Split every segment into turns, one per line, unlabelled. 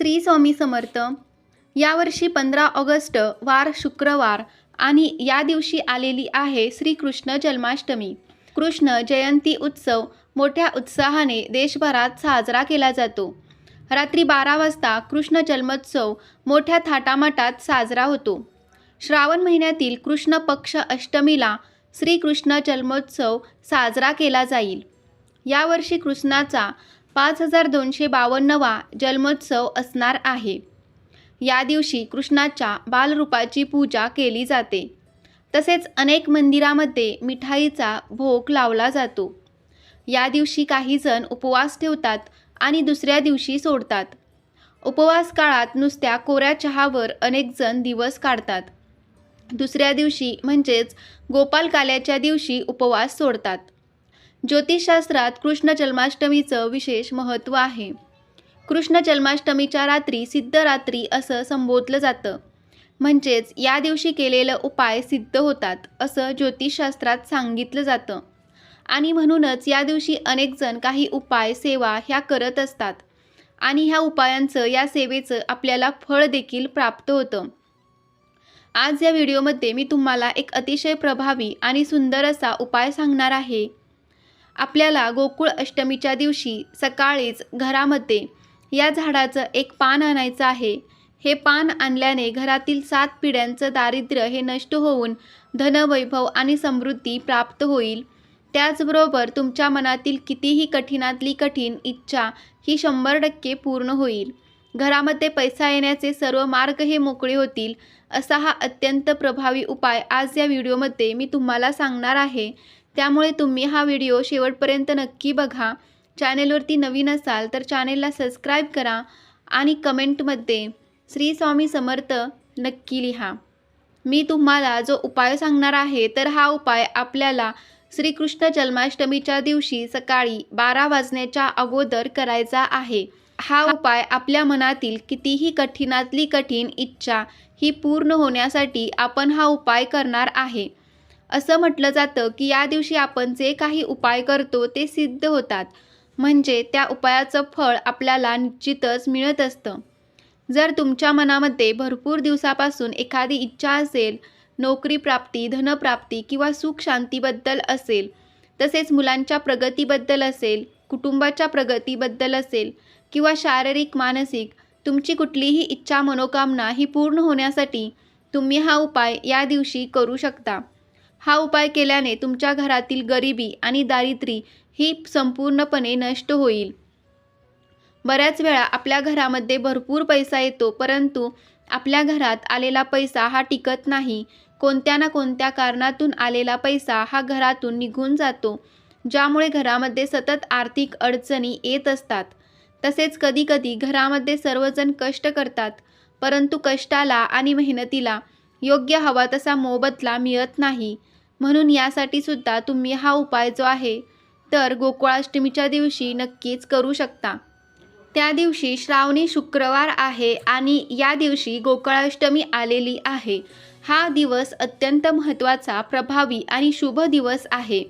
श्री स्वामी समर्थ. यावर्षी पंधरा ऑगस्ट वार शुक्रवार आणि या दिवशी आलेली आहे श्रीकृष्ण जन्माष्टमी. कृष्ण जयंती उत्सव मोठ्या उत्साहाने देशभरात साजरा केला जातो. रात्री बारा वाजता कृष्ण जन्मोत्सव मोठ्या थाटामाटात साजरा होतो. श्रावण महिन्यातील कृष्ण पक्ष अष्टमीला श्रीकृष्ण जन्मोत्सव साजरा केला जाईल. यावर्षी कृष्णाचा पाच हजार दोनशे बावन्नवा जन्मोत्सव असणार आहे. या दिवशी कृष्णाच्या बालरूपाची पूजा केली जाते. तसेच अनेक मंदिरामध्ये मिठाईचा भोग लावला जातो. या दिवशी काही जण उपवास ठेवतात आणि दुसऱ्या दिवशी सोडतात. उपवास काळात नुसत्या कोऱ्या चहावर अनेक जण दिवस काढतात. दुसऱ्या दिवशी म्हणजेच गोपालकाल्याच्या दिवशी उपवास सोडतात. ज्योतिषशास्त्रात कृष्ण जन्माष्टमीचं विशेष महत्त्व आहे. कृष्ण जन्माष्टमीच्या रात्री सिद्धरात्री असं संबोधलं जातं. म्हणजेच या दिवशी केलेलं उपाय सिद्ध होतात असं ज्योतिषशास्त्रात सांगितलं जातं. आणि म्हणूनच या दिवशी अनेकजण काही उपाय सेवा ह्या करत असतात. आणि ह्या उपायांचं या सेवेचं आपल्याला फळ देखील प्राप्त होतं. आज या व्हिडिओमध्ये मी तुम्हाला एक अतिशय प्रभावी आणि सुंदर असा उपाय सांगणार आहे. आपल्याला गोकुळ अष्टमीच्या दिवशी सकाळीच घरामध्ये या झाडाचं एक पान आणायचं आहे. हे पान आणल्याने घरातील सात पिढ्यांचं दारिद्र्य हे नष्ट होऊन धनवैभव आणि समृद्धी प्राप्त होईल. त्याचबरोबर तुमच्या मनातील कितीही कठीणातली कठीण इच्छा ही शंभर टक्के पूर्ण होईल. घरामध्ये पैसा येण्याचे सर्व मार्ग हे मोकळे होतील असा हा अत्यंत प्रभावी उपाय आज या व्हिडिओमध्ये मी तुम्हाला सांगणार आहे. त्यामुळे तुम्ही हा व्हिडिओ शेवटपर्यंत नक्की बघा. चॅनेलवरती नवीन असाल तर चॅनेलला सबस्क्राईब करा आणि कमेंटमध्ये श्री स्वामी समर्थ नक्की लिहा. मी तुम्हाला जो उपाय सांगणार आहे तर हा उपाय आपल्याला श्रीकृष्ण जन्माष्टमीच्या दिवशी सकाळी बारा वाजण्याच्या अगोदर करायचा आहे. हा उपाय आपल्या मनातील कितीही कठीणातली कठीण इच्छा ही पूर्ण होण्यासाठी आपण हा उपाय करणार आहे. असं म्हटलं जातं की या दिवशी आपण जे काही उपाय करतो ते सिद्ध होतात. म्हणजे त्या उपायाचं फळ आपल्याला निश्चितच मिळत असतं. जर तुमच्या मनामध्ये भरपूर दिवसापासून एखादी इच्छा असेल नोकरी प्राप्ती धनप्राप्ती किंवा सुख शांतीबद्दल असेल तसेच मुलांच्या प्रगतीबद्दल असेल कुटुंबाच्या प्रगतीबद्दल असेल किंवा शारीरिक मानसिक तुमची कुठलीही इच्छा मनोकामना ही पूर्ण होण्यासाठी तुम्ही हा उपाय या दिवशी करू शकता. हा उपाय केल्याने तुमच्या घरातील गरिबी आणि दारिद्र्य ही संपूर्णपणे नष्ट होईल. बऱ्याच वेळा आपल्या घरामध्ये भरपूर पैसा येतो परंतु आपल्या घरात आलेला पैसा हा टिकत नाही. कोणत्या ना कोणत्या कारणातून आलेला पैसा हा घरातून निघून जातो ज्यामुळे घरामध्ये सतत आर्थिक अडचणी येत असतात. तसेच कधीकधी घरामध्ये सर्वजण कष्ट करतात परंतु कष्टाला आणि मेहनतीला योग्य हवा तसा मोबदला मिळत नाही. म्हणून यासाठी सुद्धा तुम्ही हा उपाय जो आहे तर गोकुळाष्टमीच्या दिवशी नक्कीच करू शकता. त्या दिवशी श्रावणी शुक्रवार आहे आणि या दिवशी गोकुळाष्टमी आलेली आहे. हा दिवस अत्यंत महत्त्वाचा प्रभावी आणि शुभ दिवस आहे.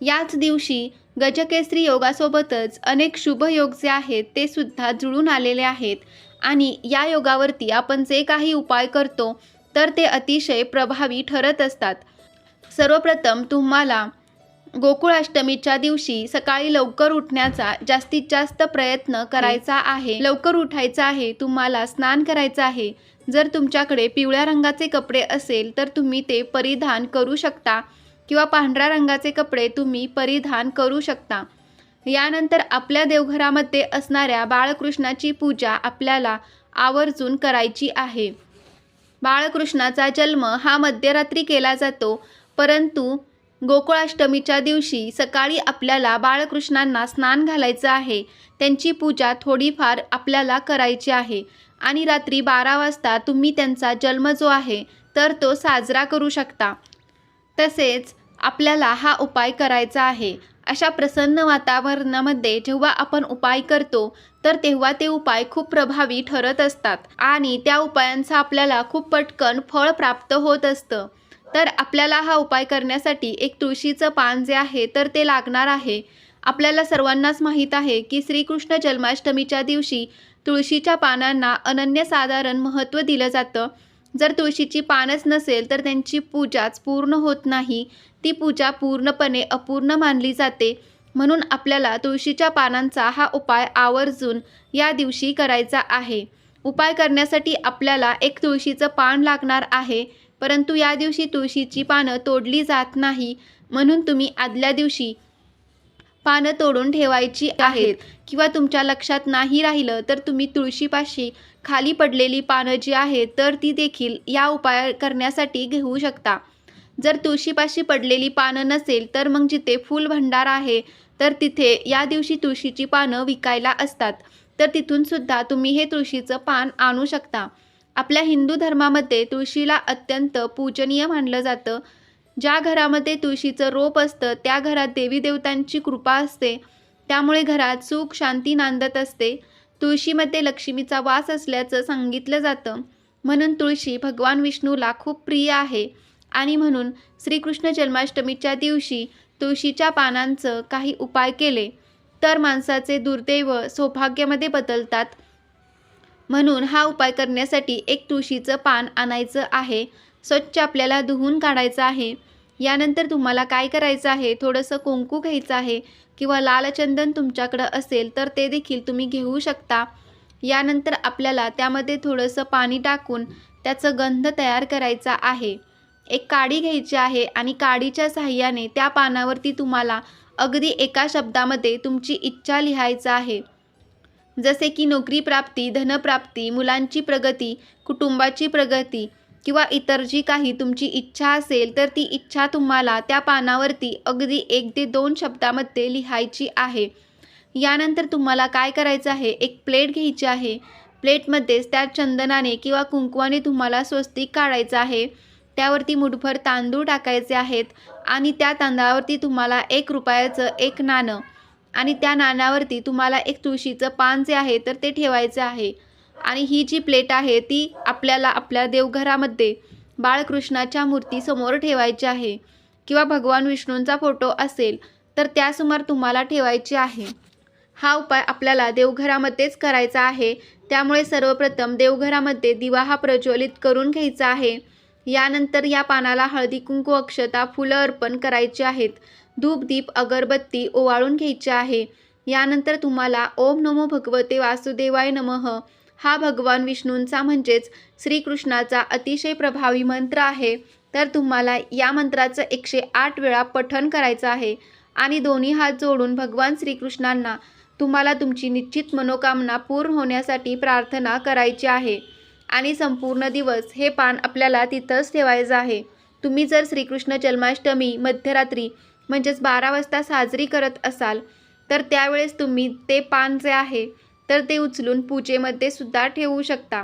याच दिवशी गजकेसरी योगासोबतच अनेक शुभ योग जे आहेत ते सुद्धा जुळून आलेले आहेत आणि या योगावरती आपण जे काही उपाय करतो तर ते अतिशय प्रभावी ठरत असतात. सर्वप्रथम तुम्हाला गोकुळाष्टमीच्या दिवशी सकाळी लवकर उठण्याचा जास्तीत जास्त प्रयत्न करायचा आहे. लवकर उठायचा आहे तुम्हाला स्नान करायचं आहे. जर तुमच्याकडे पिवळ्या रंगाचे कपडे असेल तर तुम्ही ते परिधान करू शकता किंवा पांढऱ्या रंगाचे कपडे तुम्ही परिधान करू शकता. यानंतर आपल्या देवघरामध्ये असणाऱ्या बाळकृष्णाची पूजा आपल्याला आवर्जून करायची आहे. बाळकृष्णाचा जन्म हा मध्यरात्री केला जातो. परंतु गोकुळाष्टमीच्या दिवशी सकाळी आपल्याला बाळकृष्णांना स्नान घालायचं आहे. त्यांची पूजा थोडीफार आपल्याला करायची आहे. आणि रात्री बारा वाजता तुम्ही त्यांचा जन्म जो आहे तर तो साजरा करू शकता. तसेच आपल्याला हा उपाय करायचा आहे. अशा प्रसन्न वातावरणामध्ये जेव्हा आपण उपाय करतो तर तेव्हा ते उपाय खूप प्रभावी ठरत असतात. आणि त्या उपायांचा आपल्याला खूप पटकन फळ प्राप्त होत असतं. तर आपल्याला हा उपाय करण्यासाठी एक तुळशीचं पान जे आहे तर ते लागणार आहे. आपल्याला सर्वांनाच माहीत आहे की श्रीकृष्ण जन्माष्टमीच्या दिवशी तुळशीच्या पानांना अनन्यसाधारण महत्त्व दिलं जातं. जर तुळशीची पानच नसेल तर त्यांची पूजाच पूर्ण होत नाही. ती पूजा पूर्णपणे अपूर्ण मानली जाते. म्हणून आपल्याला तुळशीच्या पानांचा हा उपाय आवर्जून या दिवशी करायचा आहे. उपाय करण्यासाठी आपल्याला एक तुळशीचं पान लागणार आहे. परंतु या दिवशी तुळशीची पानं तोडली जात नाही म्हणून तुम्ही आदल्या दिवशी पानं तोडून ठेवायची आहेत. किंवा तुमच्या लक्षात नाही राहिलं तर तुम्ही तुळशीपाशी खाली पडलेली पानं जी आहेत तर ती देखील या उपाय करण्यासाठी घेऊ शकता. जर तुळशीपाशी पडलेली पानं नसेल तर मग जिथे फूल भंडार आहे तर तिथे या दिवशी तुळशीची पानं विकायला असतात. तर तिथून सुद्धा तुम्ही हे तुळशीचं पान आणू शकता. आपल्या हिंदू धर्मामध्ये तुळशीला अत्यंत पूजनीय मानलं जातं. ज्या घरामध्ये तुळशीचं रोप असतं त्या घरात देवी देवतांची कृपा असते. त्यामुळे घरात सुख शांती नांदत असते. तुळशीमध्ये लक्ष्मीचा वास असल्याचं सांगितलं जातं. म्हणून तुळशी भगवान विष्णूला खूप प्रिय आहे. आणि म्हणून श्रीकृष्ण जन्माष्टमीच्या दिवशी तुळशीच्या पानांचं काही उपाय केले. तर माणसाचे दुर्दैव सौभाग्यामध्ये बदलतात. म्हणून हा उपाय करण्यासाठी एक तुळशीचं पान आणायचं आहे. स्वच्छ आपल्याला धुवून काढायचं आहे. यानंतर तुम्हाला काय करायचं आहे? थोडंसं कुंकू घ्यायचं आहे किंवा लालचंदन तुमच्याकडं असेल तर ते देखील तुम्ही घेऊ शकता. यानंतर आपल्याला त्यामध्ये थोडंसं पाणी टाकून त्याचं गंध तयार करायचा आहे. एक काडी घ्यायची आहे आणि काडीच्या साह्याने त्या पानावरती तुम्हाला अगदी एका शब्दामध्ये तुमची इच्छा लिहायचं आहे. जसे की नोकरी प्राप्ती धनप्राप्ती मुलांची प्रगती कुटुंबाची प्रगती किंवा इतर जी काही तुमची इच्छा असेल तर ती इच्छा तुम्हाला त्या पानावरती अगदी एक ते दोन शब्दामध्ये लिहायची आहे. यानंतर तुम्हाला काय करायचं आहे? एक प्लेट घ्यायची आहे. प्लेटमध्येच त्या चंदनाने किंवा कुंकवाने तुम्हाला स्वस्तिक काढायचं आहे. त्यावरती मुठभर तांदूळ टाकायचे आहेत आणि त्या तांदळावरती तुम्हाला एक रुपयाचं एक नाणं आणि त्या नाण्यावरती तुम्हाला एक तुळशीचं पान जे आहे तर ते ठेवायचं आहे. आणि ही जी प्लेट आहे ती आपल्याला आपल्या देवघरामध्ये बाळकृष्णाच्या मूर्तीसमोर ठेवायची आहे. किंवा भगवान विष्णूंचा फोटो असेल तर त्यासमोर तुम्हाला ठेवायची आहे. हा उपाय आपल्याला देवघरामध्येच करायचा आहे. त्यामुळे सर्वप्रथम देवघरामध्ये दिवा हा प्रज्वलित करून घ्यायचा आहे. यानंतर या पानाला हळदी कुंकू अक्षता फुलं अर्पण करायची आहेत. धूपदीप अगरबत्ती ओवाळून घ्यायची आहे. यानंतर तुम्हाला ओम नमो भगवते वासुदेवाय नमः. हा भगवान विष्णूंचा म्हणजेच श्रीकृष्णाचा अतिशय प्रभावी मंत्र आहे. तर तुम्हाला या मंत्राचं एकशे आठ वेळा पठण करायचं आहे. आणि दोन्ही हात जोडून भगवान श्रीकृष्णांना तुम्हाला तुमची निश्चित मनोकामना पूर्ण होण्यासाठी प्रार्थना करायची आहे. आणि संपूर्ण दिवस हे पान आपल्याला तिथंच ठेवायचं आहे. तुम्ही जर श्रीकृष्ण जन्माष्टमी मध्यरात्री म्हणजेच बारा वाजता साजरी करत असाल तर त्यावेळेस तुम्ही ते पान जे आहे तर ते उचलून पूजेमध्ये सुद्धा ठेवू शकता.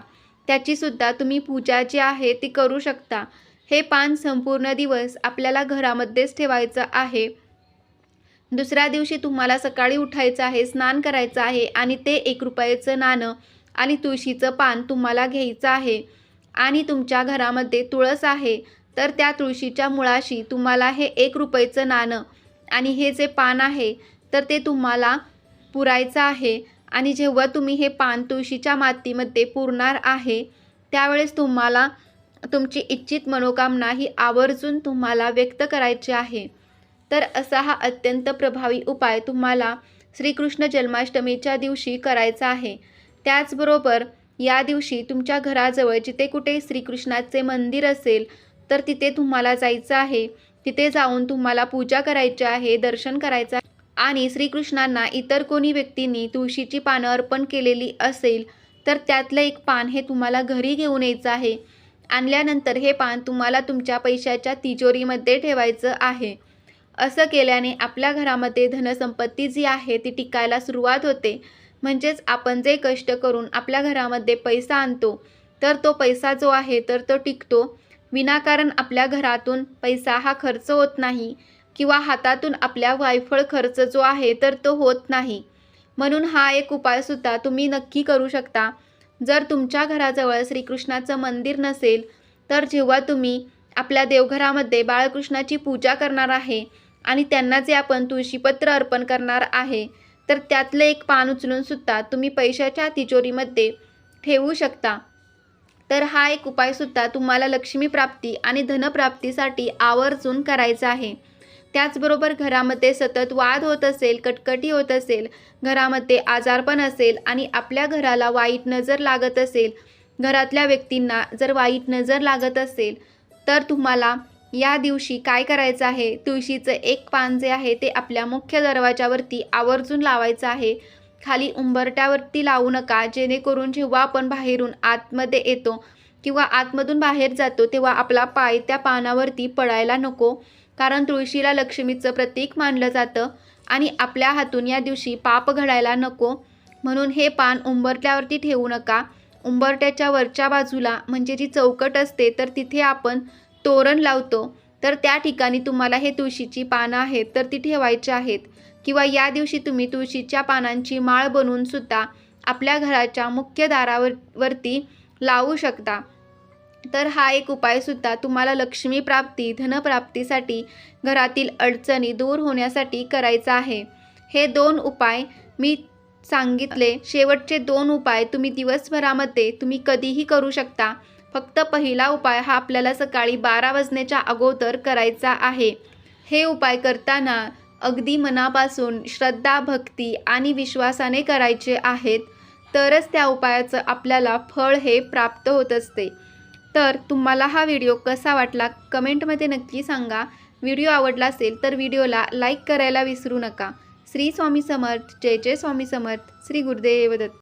त्याचीसुद्धा तुम्ही पूजा जी आहे ती करू शकता. हे पान संपूर्ण दिवस आपल्याला घरामध्येच ठेवायचं आहे. दुसऱ्या दिवशी तुम्हाला सकाळी उठायचं आहे स्नान करायचं आहे आणि ते एक रुपयाचं नाणं आणि तुळशीचं पान तुम्हाला घ्यायचं आहे. आणि तुमच्या घरामध्ये तुळस आहे तर त्या तुळशीच्या मुळाशी तुम्हाला हे एक रुपयाचं नाणं आणि हे जे पान आहे तर ते तुम्हाला पुरायचं आहे. आणि जेव्हा तुम्ही हे पान तुळशीच्या मातीमध्ये पुरणार आहे त्यावेळेस तुम्हाला तुमची इच्छित मनोकामना ही आवर्जून तुम्हाला व्यक्त करायची आहे. तर असा हा अत्यंत प्रभावी उपाय तुम्हाला श्रीकृष्ण जन्माष्टमीच्या दिवशी करायचा आहे. त्याचबरोबर या दिवशी तुमच्या घराजवळ जिथे कुठे श्रीकृष्णाचे मंदिर असेल तर तिथे तुम्हाला जायचं आहे. तिथे जाऊन तुम्हाला पूजा करायची आहे दर्शन करायचं आहे. आणि श्रीकृष्णांना इतर कोणी व्यक्तींनी तुळशीची पानं अर्पण केलेली असेल तर त्यातलं एक पान हे तुम्हाला घरी घेऊन यायचं आहे. आणल्यानंतर हे पान तुम्हाला तुमच्या पैशाच्या तिजोरीमध्ये ठेवायचं आहे. असं केल्याने आपल्या घरामध्ये धनसंपत्ती जी आहे ती टिकायला सुरुवात होते. म्हणजेच आपण जे कष्ट करून आपल्या घरामध्ये पैसा आणतो तर तो पैसा जो आहे तर तो टिकतो. विनाकारण आपल्या घरातून पैसा हा खर्च होत नाही किंवा हातातून आपल्या वायफळ खर्च जो आहे तर तो होत नाही. म्हणून हा एक उपायसुद्धा तुम्ही नक्की करू शकता. जर तुमच्या घराजवळ श्रीकृष्णाचं मंदिर नसेल तर जेव्हा तुम्ही आपल्या देवघरामध्ये बाळकृष्णाची पूजा करणार आहे आणि त्यांना जे आपण तुळशीपत्र अर्पण करणार आहे तर त्यातलं एक पान उचलून सुद्धा तुम्ही पैशाच्या तिजोरीमध्ये ठेवू शकता. तर हा एक उपायसुद्धा तुम्हाला लक्ष्मी प्राप्ती आणि धनप्राप्तीसाठी आवर्जून करायचा आहे. त्याचबरोबर घरामध्ये सतत वाद होत असेल कटकटी होत असेल घरामध्ये आजारपण असेल आणि आपल्या घराला वाईट नजर लागत असेल घरातल्या व्यक्तींना जर वाईट नजर लागत असेल तर तुम्हाला या दिवशी काय करायचं आहे? तुळशीचं एक पान जे आहे ते आपल्या मुख्य दरवाजावरती आवर्जून लावायचं आहे. खाली उंबरट्यावरती लावू नका जेणेकरून जेव्हा आपण बाहेरून आतमध्ये येतो किंवा आतमधून बाहेर जातो तेव्हा आपला पाय त्या पानावरती पडायला नको. कारण तुळशीला लक्ष्मीचं प्रतीक मानलं जातं आणि आपल्या हातून या दिवशी पाप घडायला नको. म्हणून हे पान उंबरट्यावरती ठेवू नका. उंबरट्याच्या वरच्या बाजूला म्हणजे जी चौकट असते तर तिथे आपण तोरण लावतो. तर त्या ठिकाणी तुम्हाला हे तुळशीची पानं आहेत तर ती ठेवायची आहेत. किंवा या दिवशी तुम्ही तुळशीच्या पानांची माळ बनवून सुद्धा आपल्या घराच्या मुख्य दारावर वरती लावू शकता. तर हा एक उपायसुद्धा तुम्हाला लक्ष्मी प्राप्ती धनप्राप्तीसाठी घरातील अडचणी दूर होण्यासाठी करायचा आहे. हे दोन उपाय मी सांगितले. शेवटचे दोन उपाय तुम्ही दिवसभरामध्ये तुम्ही कधीही करू शकता. फक्त पहिला उपाय हा आपल्याला सकाळी बारा वाजण्याच्या अगोदर करायचा आहे. हे उपाय करताना अगदी मनापासून श्रद्धा भक्ती आणि विश्वासाने करायचे आहेत तरच त्या उपायाचं आपल्याला फळ हे प्राप्त होत असते. तर तुम्हाला हा व्हिडिओ कसा वाटला कमेंटमध्ये नक्की सांगा. व्हिडिओ आवडला असेल तर व्हिडिओला लाईक करायला विसरू नका. श्री स्वामी समर्थ जय जय स्वामी समर्थ श्री गुरुदेव दत्त.